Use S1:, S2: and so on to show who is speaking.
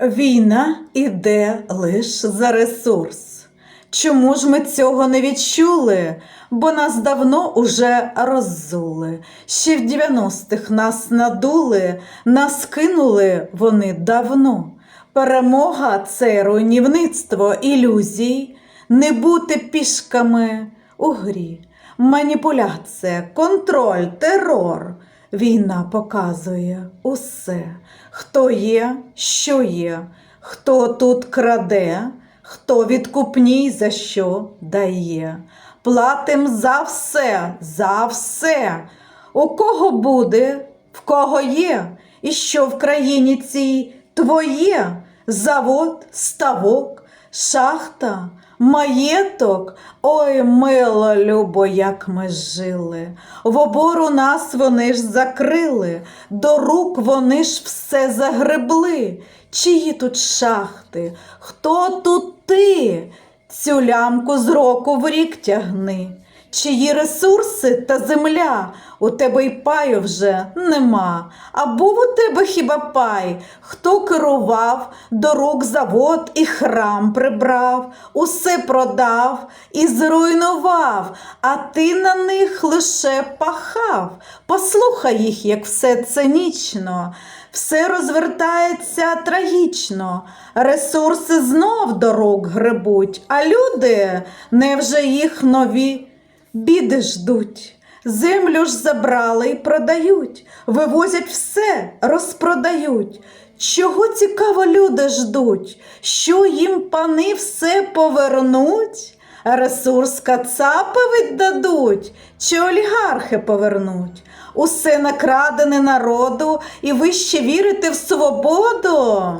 S1: Війна іде лиш за ресурс. Чому ж ми цього не відчули? Бо нас давно уже роззули. Ще в 90-х нас надули, нас кинули вони давно. Перемога це руйнівництво ілюзій, не бути пішками у грі. Маніпуляція, контроль, терор. Війна показує усе, хто є, що є, хто тут краде, хто відкупній за що дає. Платим за все, за все. У кого буде, в кого є, і що в країні цій твоє завод, ставок, шахта, маєток. Ой, мило, любо, як ми жили. В обору нас вони ж закрили, до рук вони ж все загребли. Чиї тут шахти? Хто тут ти? Цю лямку з року в рік тягни. Чиї ресурси та земля, у тебе й паю вже нема. А був у тебе хіба пай, хто керував, до рук завод і храм прибрав, усе продав і зруйнував, а ти на них лише пахав. Послухай їх, як все цинічно. Все розвертається трагічно, ресурси знов до рук гребуть, а люди невже їх нові біди ждуть. Землю ж забрали і продають, вивозять все, розпродають. Чого цікаво люди ждуть, що їм пани все повернуть? Ресурс кацапи віддадуть, чи олігархи повернуть? Усе накрадене народу, і ви ще вірите в свободу?